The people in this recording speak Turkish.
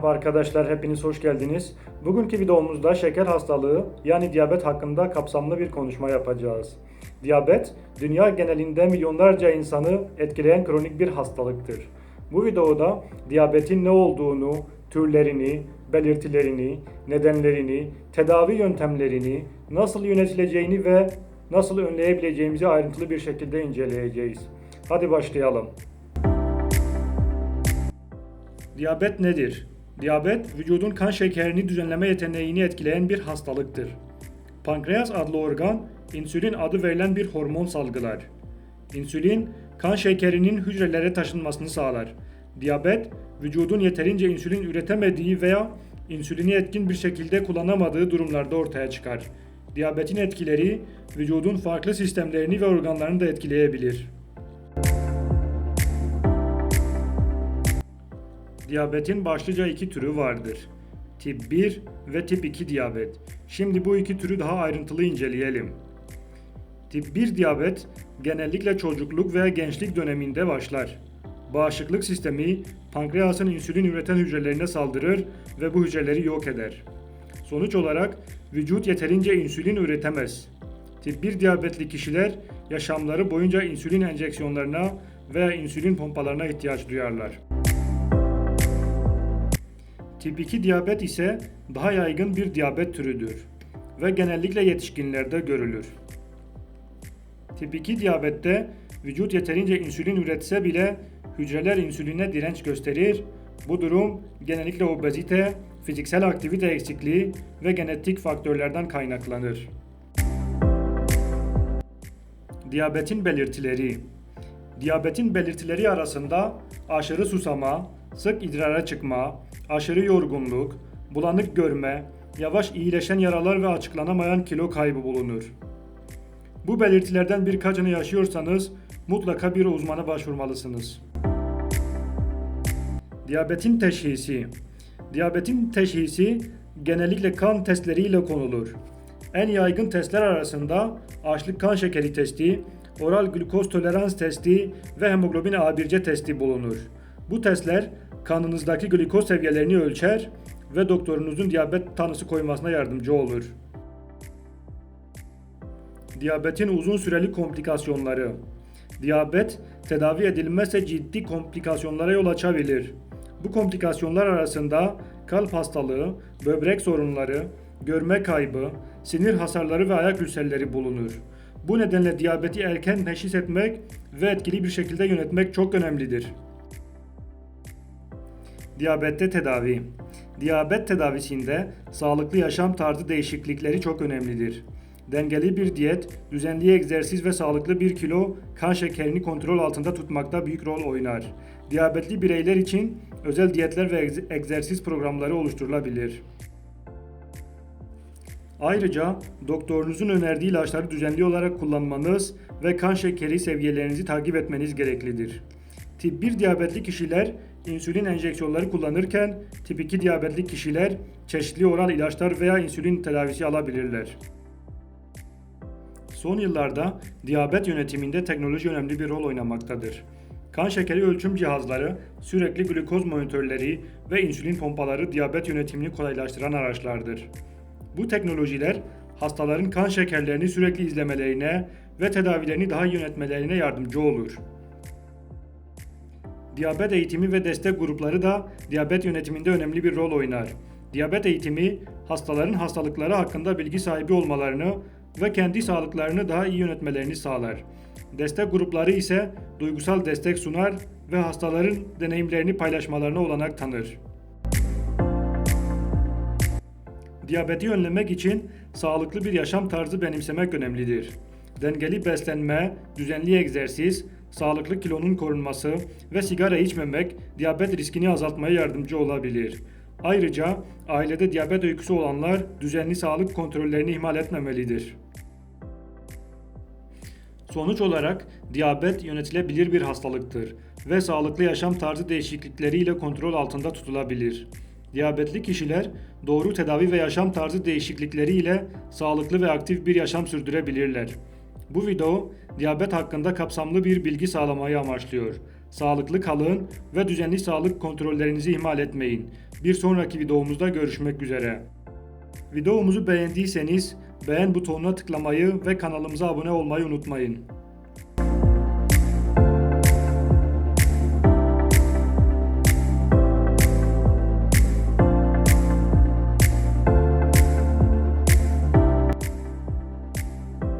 Merhaba arkadaşlar, hepiniz hoş geldiniz. Bugünkü videomuzda şeker hastalığı yani diyabet hakkında kapsamlı bir konuşma yapacağız. Diyabet, dünya genelinde milyonlarca insanı etkileyen kronik bir hastalıktır. Bu videoda diyabetin ne olduğunu, türlerini, belirtilerini, nedenlerini, tedavi yöntemlerini, nasıl yönetileceğini ve nasıl önleyebileceğimizi ayrıntılı bir şekilde inceleyeceğiz. Hadi başlayalım. Diyabet nedir? Diyabet, vücudun kan şekerini düzenleme yeteneğini etkileyen bir hastalıktır. Pankreas adlı organ, insülin adı verilen bir hormon salgılar. İnsülin, kan şekerinin hücrelere taşınmasını sağlar. Diyabet, vücudun yeterince insülin üretemediği veya insülini etkin bir şekilde kullanamadığı durumlarda ortaya çıkar. Diyabetin etkileri, vücudun farklı sistemlerini ve organlarını da etkileyebilir. Diyabetin başlıca iki türü vardır. Tip 1 ve tip 2 diyabet. Şimdi bu iki türü daha ayrıntılı inceleyelim. Tip 1 diyabet genellikle çocukluk veya gençlik döneminde başlar. Bağışıklık sistemi pankreasın insülin üreten hücrelerine saldırır ve bu hücreleri yok eder. Sonuç olarak vücut yeterince insülin üretemez. Tip 1 diyabetli kişiler yaşamları boyunca insülin enjeksiyonlarına veya insülin pompalarına ihtiyaç duyarlar. Tip 2 diyabet ise daha yaygın bir diyabet türüdür ve genellikle yetişkinlerde görülür. Tip 2 diyabette vücut yeterince insülin üretse bile hücreler insüline direnç gösterir. Bu durum genellikle obezite, fiziksel aktivite eksikliği ve genetik faktörlerden kaynaklanır. Diyabetin belirtileri Diyabetin belirtileri arasında aşırı susama, sık idrara çıkma, aşırı yorgunluk, bulanık görme, yavaş iyileşen yaralar ve açıklanamayan kilo kaybı bulunur. Bu belirtilerden birkaçını yaşıyorsanız mutlaka bir uzmana başvurmalısınız. Diyabetin teşhisi Diyabetin teşhisi genellikle kan testleriyle konulur. En yaygın testler arasında açlık kan şekeri testi, oral glukoz tolerans testi ve hemoglobin A1C testi bulunur. Bu testler kanınızdaki glikoz seviyelerini ölçer ve doktorunuzun diyabet tanısı koymasına yardımcı olur. Diyabetin uzun süreli komplikasyonları. Diyabet tedavi edilmezse ciddi komplikasyonlara yol açabilir. Bu komplikasyonlar arasında kalp hastalığı, böbrek sorunları, görme kaybı, sinir hasarları ve ayak ülserleri bulunur. Bu nedenle diyabeti erken teşhis etmek ve etkili bir şekilde yönetmek çok önemlidir. Diyabette tedavi. Diyabet tedavisinde sağlıklı yaşam tarzı değişiklikleri çok önemlidir. Dengeli bir diyet, düzenli egzersiz ve sağlıklı bir kilo kan şekerini kontrol altında tutmakta büyük rol oynar. Diyabetli bireyler için özel diyetler ve egzersiz programları oluşturulabilir. Ayrıca doktorunuzun önerdiği ilaçları düzenli olarak kullanmanız ve kan şekeri seviyelerinizi takip etmeniz gereklidir. Tip 1 diyabetli kişiler insülin enjeksiyonları kullanırken tip 2 diyabetli kişiler çeşitli oral ilaçlar veya insülin tedavisi alabilirler. Son yıllarda diyabet yönetiminde teknoloji önemli bir rol oynamaktadır. Kan şekeri ölçüm cihazları, sürekli glukoz monitörleri ve insülin pompaları diyabet yönetimini kolaylaştıran araçlardır. Bu teknolojiler hastaların kan şekerlerini sürekli izlemelerine ve tedavilerini daha iyi yönetmelerine yardımcı olur. Diyabet eğitimi ve destek grupları da diyabet yönetiminde önemli bir rol oynar. Diyabet eğitimi hastaların hastalıkları hakkında bilgi sahibi olmalarını ve kendi sağlıklarını daha iyi yönetmelerini sağlar. Destek grupları ise duygusal destek sunar ve hastaların deneyimlerini paylaşmalarına olanak tanır. Diyabeti önlemek için sağlıklı bir yaşam tarzı benimsemek önemlidir. Dengeli beslenme, düzenli egzersiz, sağlıklı kilonun korunması ve sigara içmemek diyabet riskini azaltmaya yardımcı olabilir. Ayrıca ailede diyabet öyküsü olanlar düzenli sağlık kontrollerini ihmal etmemelidir. Sonuç olarak diyabet yönetilebilir bir hastalıktır ve sağlıklı yaşam tarzı değişiklikleriyle kontrol altında tutulabilir. Diyabetli kişiler doğru tedavi ve yaşam tarzı değişiklikleri ile sağlıklı ve aktif bir yaşam sürdürebilirler. Bu video diyabet hakkında kapsamlı bir bilgi sağlamayı amaçlıyor. Sağlıklı kalın ve düzenli sağlık kontrollerinizi ihmal etmeyin. Bir sonraki videomuzda görüşmek üzere. Videomuzu beğendiyseniz beğen butonuna tıklamayı ve kanalımıza abone olmayı unutmayın.